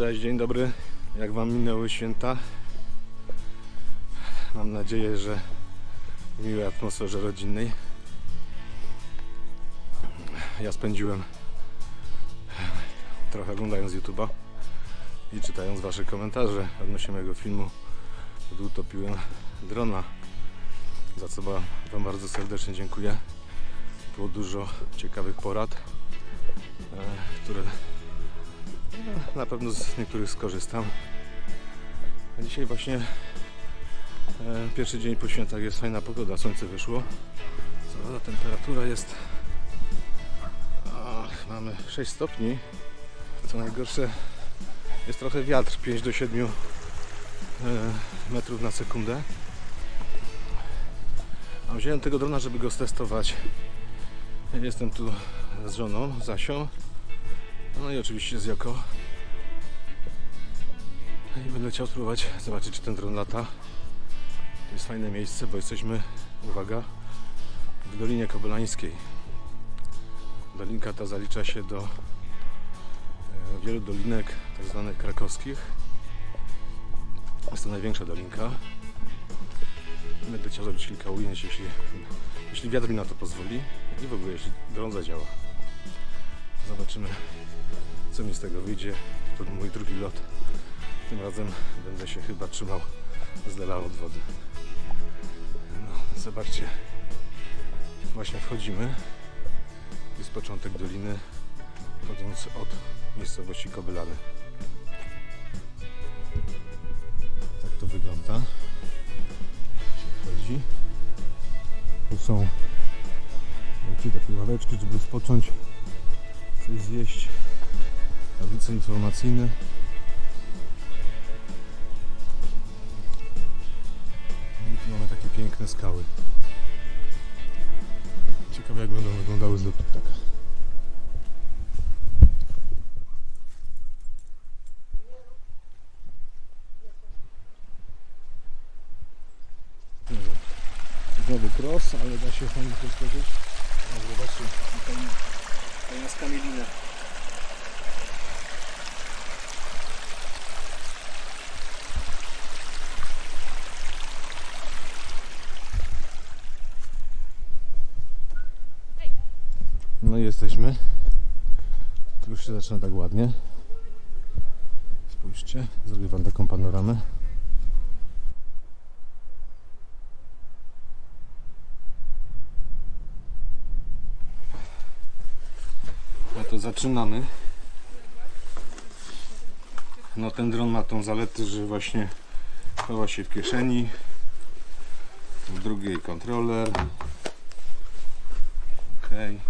Cześć, dzień dobry. Jak Wam minęły święta? Mam nadzieję, że w miłej atmosferze rodzinnej. Ja spędziłem trochę oglądając YouTube'a i czytając Wasze komentarze odnośnie mojego filmu, gdy utopiłem drona. Za co Wam Wam bardzo serdecznie dziękuję. Było dużo ciekawych porad, e, które na pewno z niektórych skorzystam. A dzisiaj właśnie e, pierwszy dzień po świętach jest fajna pogoda, słońce wyszło. Co prawda temperatura jest mamy 6 stopni. Co najgorsze jest trochę wiatr 5 do 7 e, metrów na sekundę. A wziąłem tego drona, żeby go stestować. Jestem tu z żoną, Zasią. No i oczywiście z Joko. I będę chciał spróbować zobaczyć, czy ten dron lata. To jest fajne miejsce, bo jesteśmy, uwaga, w Dolinie Kobelańskiej. Dolinka ta zalicza się do e, wielu dolinek tak zwanych krakowskich. Jest to największa dolinka. Będę chciał zrobić kilka ujęć, jeśli, jeśli wiatr mi na to pozwoli i w ogóle jeśli dron zadziała. Zobaczymy, co mi z tego wyjdzie. To mój drugi lot. Tym razem będę się chyba trzymał z dala od wody. No, zobaczcie. Właśnie wchodzimy. Jest początek doliny, wchodząc od miejscowości Kobylany. Tak to wygląda. Się wchodzi. Tu są takie ławeczki, żeby spocząć, coś zjeść. Tablice informacyjne. No I mamy takie piękne skały. Ciekawe jak będą wyglądały z lotu ptaka. Znowu- cross, ale da się fajnie podskoczyć. O, zobaczcie, fajnie, fajna skamielina. No i jesteśmy. Tu już się zaczyna tak ładnie. Spójrzcie, zrobię Wam taką panoramę. Zaczynamy. No ten dron ma tą zaletę, że właśnie chowa się w kieszeni. W drugiej kontroler. Okej.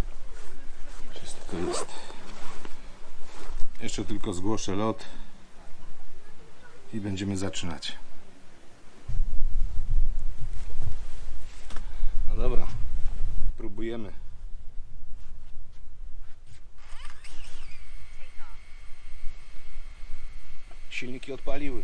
Wszystko jest. Jeszcze tylko zgłoszę lot i będziemy zaczynać. щельники от поливы.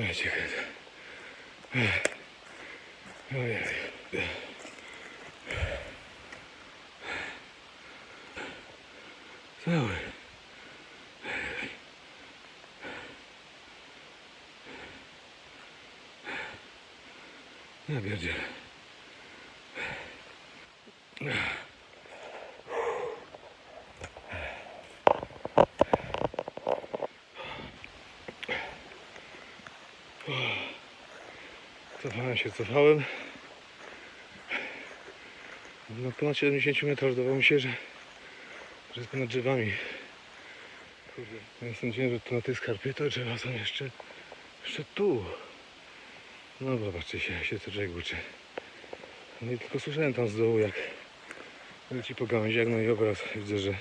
Odpaliły. Ojej. Cały. Ja pierdzielę. Cofałem się, cofałem. Na ponad 70 metrów zdawało mi się, że, że jest ponad drzewami. Ja sądziłem, że tu na tej skarpie to drzewa są jeszcze, jeszcze tu. No zobaczcie się, się to człowiek uczy. No i tylko słyszałem tam z dołu, jak leci po gałęziach, no i obraz widzę, że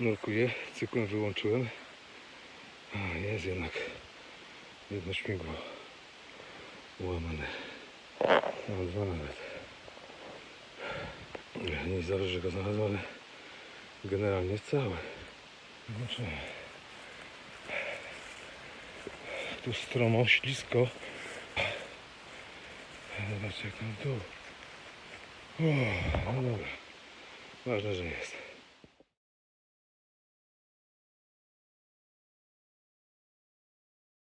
nurkuje. Cykłem wyłączyłem. A, jest jednak jedno śmigło łamane. Nawet dwa nawet. Nie zależy, że go znalazłem, ale generalnie całe. Zobaczymy. Tu stromo, ślisko. Zobaczcie jak tam tu. O, no dobra. Ważne, że jest.